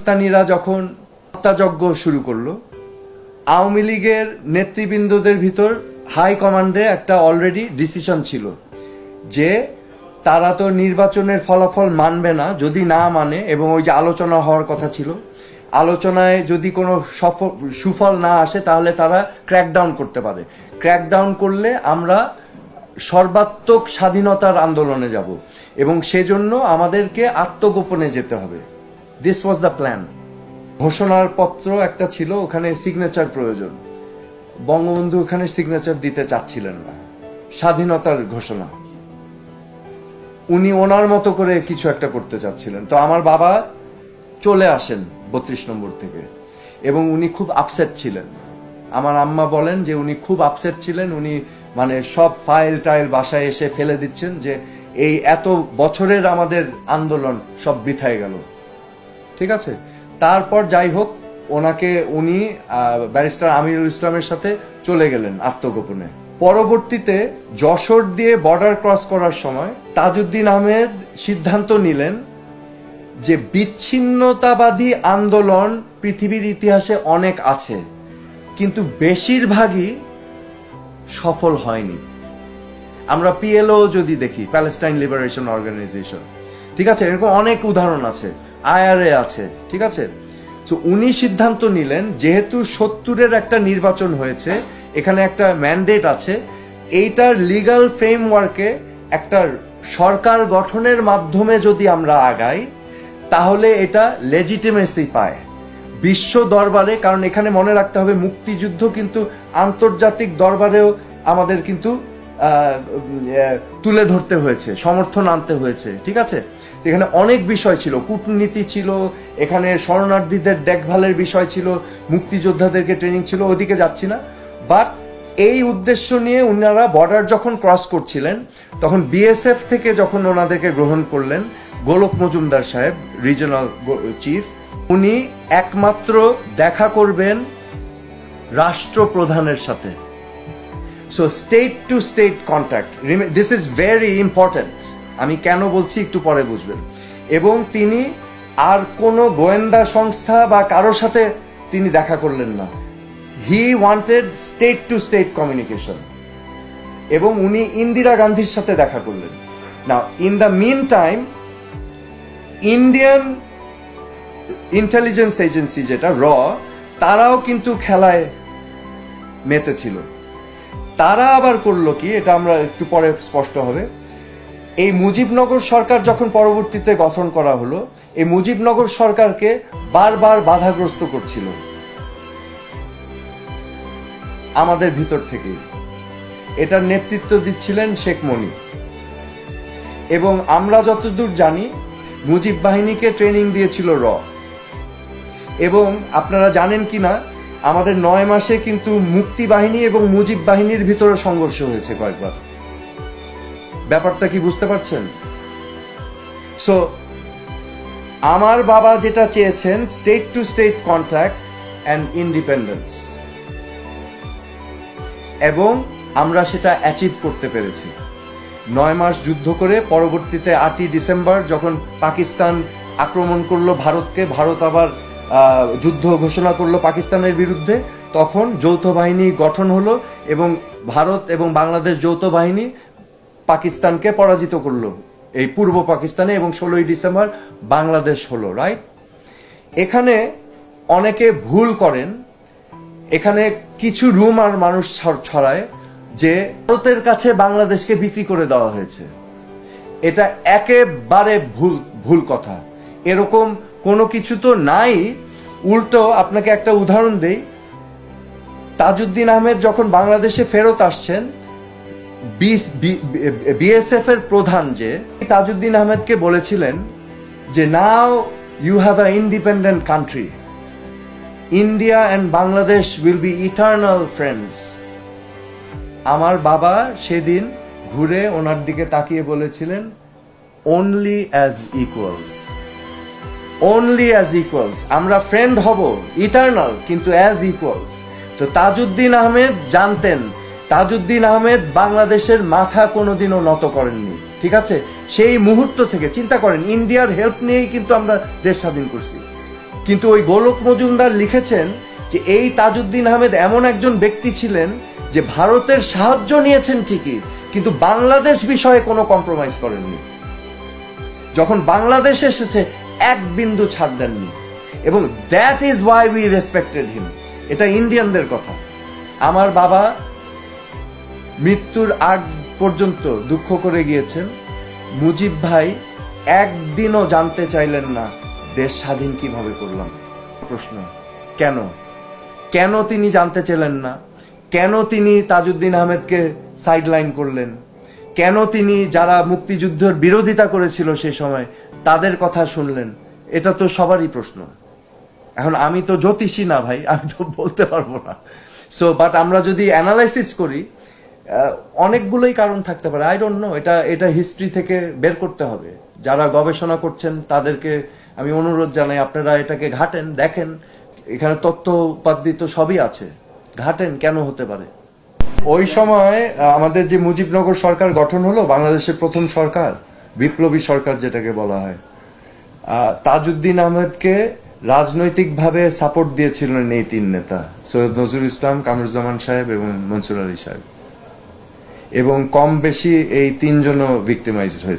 পাকিস্তানিরা যখন হত্যাযজ্ঞ শুরু করল, আওয়ামী লীগের নেতৃবৃন্দদের ভিতর হাই কমান্ডে একটা অলরেডি ডিসিশন ছিল যে তারা তো নির্বাচনের ফলাফল মানবে না, যদি না মানে এবং ওই যে আলোচনা হওয়ার কথা ছিল, আলোচনায় যদি কোনো সফল, সুফল না আসে তাহলে তারা ক্র্যাকডাউন করতে পারে। ক্র্যাকডাউন করলে আমরা সর্বাত্মক স্বাধীনতার আন্দোলনে যাব, এবং সেজন্য আমাদেরকে আত্মগোপনে যেতে হবে। দিস ওয়াজ দ্য প্ল্যান ঘোষণার পত্র একটা ছিল, ওখানে সিগনেচার প্রয়োজন। বঙ্গবন্ধু ওখানে সিগনেচার দিতে চাচ্ছিলেন না। স্বাধীনতার ঘোষণা। উনি ওনার মতো করে কিছু একটা করতে চাচ্ছিলেন। তো আমার বাবা চলে আসেন বত্রিশ নম্বর থেকে। এবং উনি খুব আপসেট ছিলেন। আমার আম্মা বলেন যে উনি খুব আপসেট ছিলেন। উনি মানে সব ফাইল টাইল বাসায় এসে ফেলে দিচ্ছেন যে এই এত বছরের আমাদের আন্দোলন সব বৃথায় গেল। ঠিক আছে? তারপর যাই হোক, ওনাকে উনি ব্যারিস্টার আমিরুল ইসলামের সাথে চলে গেলেন আত্মগোপনে। পরবর্তীতে যশোর দিয়ে বর্ডার ক্রস করার সময় তাজউদ্দিন আহমেদ সিদ্ধান্ত নিলেন যে বিচ্ছিন্নতাবাদী আন্দোলন পৃথিবীর ইতিহাসে অনেক আছে, কিন্তু বেশিরভাগই সফল হয়নি। আমরা পিএলও যদি দেখি প্যালেস্টাইন লিবারেশন অর্গানাইজেশন ঠিক আছে? এরকম অনেক উদাহরণ আছে। আইআরএ আছে, ঠিক আছে? তো উনি সিদ্ধান্ত নিলেন, যেহেতু সত্তরের একটা নির্বাচন হয়েছে, এখানে একটা ম্যান্ডেট আছে, এইটার লিগাল ফ্রেমওয়ার্কে একটা সরকার গঠনের মাধ্যমে যদি আমরা আগাই, তাহলে এটা লেজিটিমেসি পায়। বিশ্ব দরবারে, কারণ এখানে মনে রাখতে হবে, মুক্তিযুদ্ধ কিন্তু আন্তর্জাতিক দরবারেও আমাদের কিন্তু তুলে ধরতে হয়েছে, সমর্থন আনতে হয়েছে, ঠিক আছে? এখানে অনেক বিষয় ছিল। কূটনীতি ছিল, এখানে শরণার্থীদের দেখভালের বিষয় ছিল, মুক্তিযোদ্ধাদেরকে ট্রেনিং ছিল, ওদিকে যাচ্ছি না। বাট এই উদ্দেশ্য নিয়ে ওনারা বর্ডার যখন ক্রস করছিলেন, তখন বিএসএফ থেকে যখন ওনাদেরকে গ্রহণ করলেন, গোলক মজুমদার সাহেব রিজনাল চিফ উনি একমাত্র দেখা করবেন রাষ্ট্রপ্রধানের সাথে। So state to state contact this is very important আমি কেন বলছি একটু পরে বুঝবেন। এবং তিনি আর কোনো গোয়েন্দা সংস্থা বা কারোর সাথে তিনি দেখা করলেন না। He wanted state to state communication এবং উনি ইন্দিরা গান্ধীর সাথে দেখা করলেন। না in the meantime Indian intelligence agency যেটা, র, তারাও কিন্তু খেলায় মেতেছিল তারা আবার করল কি, এটা আমরা একটু পরে স্পষ্ট হবে। এই মুজিবনগর সরকার যখন পরবর্তীতে গঠন করা হলো, এই মুজিবনগর সরকারকে বারবার বাধাগ্রস্ত করছিল। আমাদের ভিতর থেকে। এটার নেতৃত্ব দিচ্ছিলেন শেখ মনি। এবং আমরা যতদূর জানি, মুজিব বাহিনীকে ট্রেনিং দিয়েছিল র। এবং আপনারা জানেন কি না, আমাদের নয় মাসে কিন্তু মুক্তি বাহিনী এবং মুজিব বাহিনীর ভিতরে সংঘর্ষ হয়েছে কয়েকবার। ব্যাপারটা কি বুঝতে পারছেন? সো আমার বাবা যেটা চেয়েছেন state to state contact and independence এবং আমরা সেটা অ্যাচিভ করতে পেরেছি। নয় মাস যুদ্ধ করে পরবর্তীতে আটই ডিসেম্বর যখন পাকিস্তান আক্রমণ করল ভারতকে, ভারত আবার যুদ্ধ ঘোষণা করল পাকিস্তানের বিরুদ্ধে, তখন যৌথ বাহিনী গঠন হলো এবং ভারত এবং বাংলাদেশ যৌথ বাহিনী পাকিস্তানকে পরাজিত করল। এই পূর্ব পাকিস্তানে এবং ষোলোই ডিসেম্বর বাংলাদেশ হলো রাইট এখানে অনেকে ভুল করেন। এখানে কিছু রুম আর মানুষ ছড়- ছড়ায় যে ভারতের কাছে বাংলাদেশকে বিক্রি করে দেওয়া হয়েছে। এটা একেবারে ভুল ভুল কথা। এরকম কোনো কিছু তো নাই। উল্টো আপনাকে একটা উদাহরণ দেই। তাজউদ্দিন আহমেদ যখন বাংলাদেশে ফেরত আসছেন বিএসএফ এর প্রধান যে, তাজউদ্দিন আহমেদকে বলেছিলেন যে now you have a independent country India and Bangladesh will be eternal friends আমার বাবা সেদিন ঘুরে ওনার দিকে তাকিয়ে বলেছিলেন only as equals only as equals আমরা ফ্রেন্ড হব ইটার্নাল কিন্তু অ্যাজ ইকুয়ালস তো তাজউদ্দিন আহমেদ জানতেন তাজউদ্দিন আহমেদ বাংলাদেশের মাথা কোনোদিনও নত করেননি, ঠিক আছে? সেই মুহূর্ত থেকে চিন্তা করেন, ইন্ডিয়ার হেল্প নিয়েই কিন্তু আমরা দেশ স্বাধীন করছি। কিন্তু ওই গোলক মজুমদার লিখেছেন যে, এই তাজউদ্দিন আহমেদ এমন একজন ব্যক্তি ছিলেন যে ভারতের সাহায্য নিয়েছেন ঠিকই, কিন্তু বাংলাদেশ বিষয়ে কোনো কম্প্রোমাইজ করেননি। যখন বাংলাদেশ এসেছে, এক বিন্দু ছাড় দেননি। এবং that is why we respected him এটা ইন্ডিয়ানদের কথা। আমার বাবা মৃত্যুর আগ পর্যন্ত দুঃখ করে গিয়েছেন। মুজিব ভাই একদিনও জানতে চাইলেন না, দেশ স্বাধীন কীভাবে করলাম? প্রশ্ন, কেন? কেন তিনি জানতে চাইলেন না? কেন তিনি তাজউদ্দিন আহমেদকে সাইডলাইন করলেন? কেন তিনি যারা মুক্তিযুদ্ধের বিরোধিতা করেছিল সে সময়, তাদের কথা শুনলেন? এটা তো সবারই প্রশ্ন। এখন আমি তো জ্যোতিষী না ভাই, আমি তো বলতে পারব না। সো বাট আমরা যদি অ্যানালাইসিস করি অনেকগুলোই কারণ থাকতে পারে। আই ডোন্ট নো এটা এটা হিস্ট্রি থেকে বের করতে হবে। যারা গবেষণা করছেন, তাদেরকে আমি অনুরোধ জানাই, আপনারা এটাকে ঘাটেন, দেখেন, এখানে তথ্য উপাদ্য তো সবই আছে। ঘাটেন কেন হতে পারে? ওই সময় আমাদের যে মুজিবনগর সরকার গঠন হলো, বাংলাদেশের প্রথম সরকার, বিপ্লবী সরকার যেটাকে বলা হয়। তাজউদ্দিন আহমেদকে রাজনৈতিকভাবে সাপোর্ট দিয়েছিলেন এই তিন নেতা, সৈয়দ নজরুল ইসলাম, কামরুজ্জামান সাহেব এবং মনসুর আলী সাহেব। এবং কম বেশি এই তিনজনও ভিক্টিমাইজড হয়েছে।